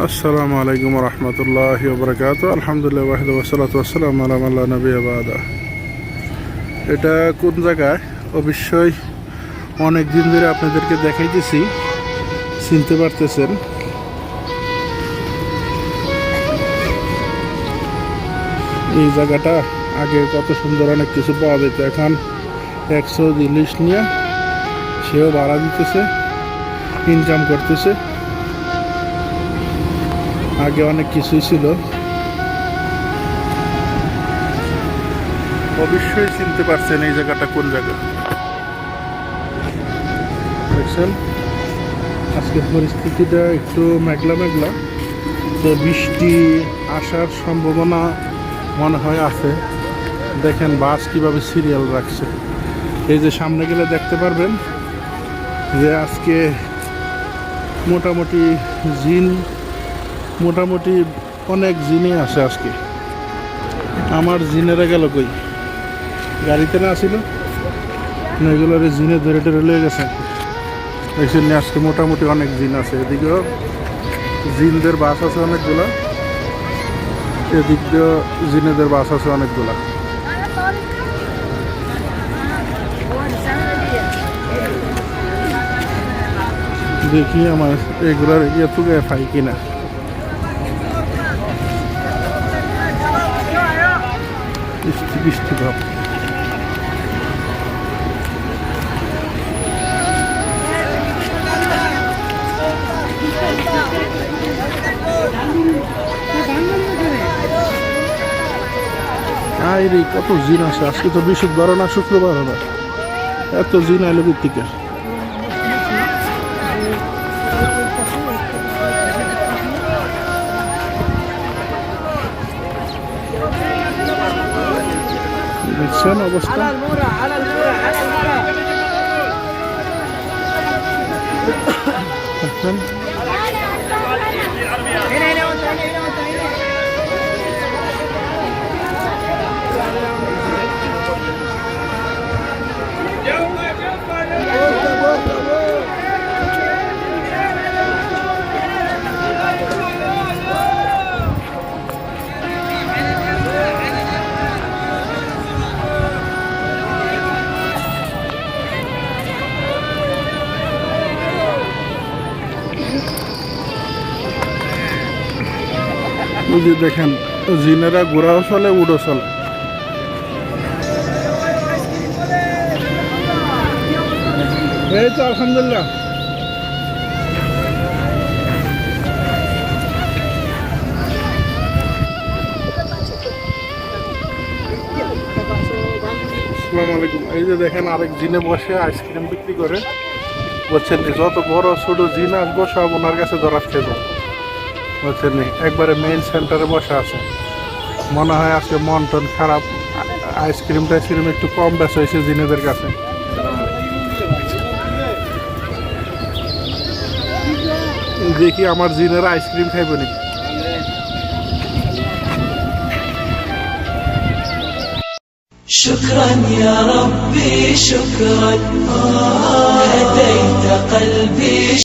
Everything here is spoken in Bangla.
আসসালামু আলাইকুম রহমতুল্লাহ বরকাত আলহামদুলিল্লাহ ওয়াহিদ ওসালাত আসসালাম আল্লাহ নবী আবাদা এটা কোন জায়গায়? অবশ্যই অনেক দিন ধরে আপনাদেরকে দেখাইতেছি, চিনতে পারতেছেন। এই জায়গাটা আগে কত সুন্দর অনেক কিছু পাওয়া যেত, এখন একশো ইলিশ নিয়ে সেও ভাড়া দিতেছে ইনকাম করতেছে। আগে অনেক কিছুই ছিল। অবশ্যই চিনতে পারছেন এই জায়গাটা কোন জায়গা। দেখছেন? আজকের পরিস্থিতিটা একটু মেঘলা মেঘলা তো বৃষ্টি আসার সম্ভাবনা মনে হয় আছে। দেখেন বাস কীভাবে সিরিয়াল রাখছে। এই যে সামনে গেলে দেখতে পারবেন যে আজকে মোটামুটি জিন মোটামুটি অনেক জিনে আছে আজকে। আমার জিনেরা গেল কই? গাড়িতে না আসিল? এগুলোর জিনে ধরে টরে লয়ে গেছে। জন্য আজকে মোটামুটি অনেক জিন আছে। এদিকেও জিনদের বাস আছে অনেকগুলো। এদিক দিয়েও জিনেদের বাস আছে অনেকগুলা। দেখি আমার এগুলার ইয়ে তুগে পাই কিনা। বৃষ্টি বৃষ্টি ভাব আই রে কত জিন আছে? আজকে তো বৃহস্পতিবার না, শুক্রবার হবে। এত জিন আইলো থেকে بيتسنى بس على المورة على المورة على المورة যে দেখেন, জিনেরা ঘোরাও চলে, উড়ো চলে। এই তো আলহামদুলিল্লাহ। আসসালামু আলাইকুম। এই যে দেখেন, আরেক জিনে বসে আইসক্রিম বিক্রি করে। বলছেন যত বড় ছোট জিন আসব, সব ওনার কাছে ধরা খেয়ে বুঝছেন নি? একবারে মেইন সেন্টারে বসে আছে মনে হয় আজকে মন টন খারাপ আ- আইসক্রিম টাইসক্রিম একটু কম বেচা হয়েছে জিনেদের কাছে দেখি আমার জিনেরা আইসক্রিম খাইবে নাকি شكرا يا ربي شكرا هديت قلبي